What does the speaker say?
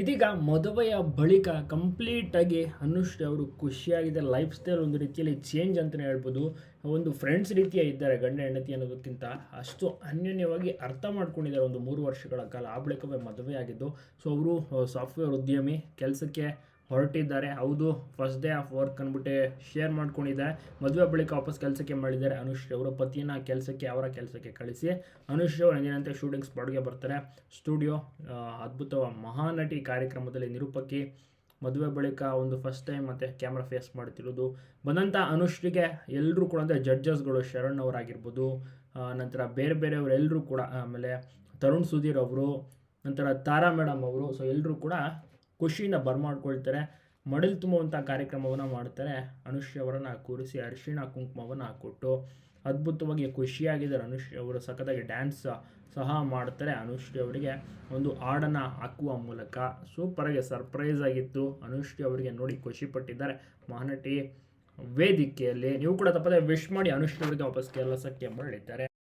ಇದೀಗ ಮದುವೆಯ ಬಳಿಕ ಕಂಪ್ಲೀಟಾಗಿ ಅನುಶ್ರೀ ಅವರು ಖುಷಿಯಾಗಿದೆ. ಲೈಫ್ ಸ್ಟೈಲ್ ಒಂದು ರೀತಿಯಲ್ಲಿ ಚೇಂಜ್ ಅಂತಲೇ ಹೇಳ್ಬೋದು. ಒಂದು ಫ್ರೆಂಡ್ಸ್ ರೀತಿಯ ಇದ್ದಾರೆ, ಗಂಡ ಹೆಂಡತಿ ಅನ್ನೋದಕ್ಕಿಂತ ಅಷ್ಟು ಅನ್ಯೋನ್ಯವಾಗಿ ಅರ್ಥ ಮಾಡ್ಕೊಂಡಿದ್ದಾರೆ ಒಂದು ಮೂರು ವರ್ಷಗಳ ಕಾಲ. ಆ ಬಳಿಕವೇ ಮದುವೆ ಆಗಿದ್ದು ಸೊ ಅವರು ಸಾಫ್ಟ್ವೇರ್ ಉದ್ಯಮಿ, ಕೆಲಸಕ್ಕೆ ಹೊರಟಿದ್ದಾರೆ. ಹೌದು ಫಸ್ಟ್ ಡೇ ಆಫ್ ವರ್ಕ್ ಅಂದ್ಬಿಟ್ಟು ಶೇರ್ ಮಾಡ್ಕೊಂಡಿದ್ದಾರೆ ಮದುವೆ ಬಳಿಕ ವಾಪಸ್ ಕೆಲಸಕ್ಕೆ ಮಾಡಿದ್ದಾರೆ ಅನುಶ್ರೀ ಅವರ ಪತಿನ ಕೆಲಸಕ್ಕೆ, ಅವರ ಕೆಲಸಕ್ಕೆ ಕಳಿಸಿ. ಅನುಶ್ರೀ ಅವರು ಎಂದಿನಂತೆ ಶೂಟಿಂಗ್ ಸ್ಪಾಟ್ಗೆ ಬರ್ತಾರೆ. ಸ್ಟುಡಿಯೋ ಅದ್ಭುತ ಮಹಾನಟಿ ಕಾರ್ಯಕ್ರಮದಲ್ಲಿ ನಿರೂಪಕಿ. ಮದುವೆ ಬಳಿಕ ಒಂದು ಫಸ್ಟ್ ಟೈಮ್ ಮತ್ತು ಕ್ಯಾಮ್ರಾ ಫೇಸ್ ಮಾಡ್ತಿರೋದು ಬಂದಂಥ ಅನುಶ್ರೀಗೆ ಎಲ್ಲರೂ ಕೂಡ ಅಂದರೆ ಜಡ್ಜಸ್ಗಳು ಶರಣ್ ಅವರಾಗಿರ್ಬೋದು. ನಂತರ ಬೇರೆ ಬೇರೆಯವರೆಲ್ಲರೂ ಕೂಡ, ಆಮೇಲೆ ತರುಣ್ ಸುಧೀರ್ ಅವರು, ನಂತರ ತಾರಾ ಮೇಡಮ್ ಅವರು ಸೊ ಎಲ್ಲರೂ ಕೂಡ ಖುಷಿಯಿಂದ ಬರ್ಮಾಡ್ಕೊಳ್ತಾರೆ, ಮಡಿಲು ತುಂಬುವಂಥ ಕಾರ್ಯಕ್ರಮವನ್ನು ಮಾಡ್ತಾರೆ. ಅನುಶ್ರೀ ಅವರನ್ನು ಕೂರಿಸಿ ಅರಿಶಿಣ ಕುಂಕುಮವನ್ನು ಕೊಟ್ಟು ಅದ್ಭುತವಾಗಿ ಖುಷಿಯಾಗಿದ್ದಾರೆ. ಅನುಶ್ರೀ ಅವರು ಸಖತ್ತಾಗಿ ಡ್ಯಾನ್ಸ್ ಸಹ ಮಾಡ್ತಾರೆ. ಅನುಶ್ರೀ ಅವರಿಗೆ ಒಂದು ಹಾಡನ್ನು ಹಾಕುವ ಮೂಲಕ ಸೂಪರಾಗಿ ಸರ್ಪ್ರೈಸ್ ಆಗಿತ್ತು. ಅನುಶ್ರೀ ಅವರಿಗೆ ನೋಡಿ ಖುಷಿಪಟ್ಟಿದ್ದಾರೆ ಮಹಾನಟಿ ವೇದಿಕೆಯಲ್ಲಿ ನೀವು ಕೂಡ ತಪ್ಪದೆ ವಿಶ್ ಮಾಡಿ ಅನುಶ್ರೀ ಅವರಿಗೆ ವಾಪಸ್ ಕೆಲಸಕ್ಕೆ ಮರಳಿದ್ದಾರೆ.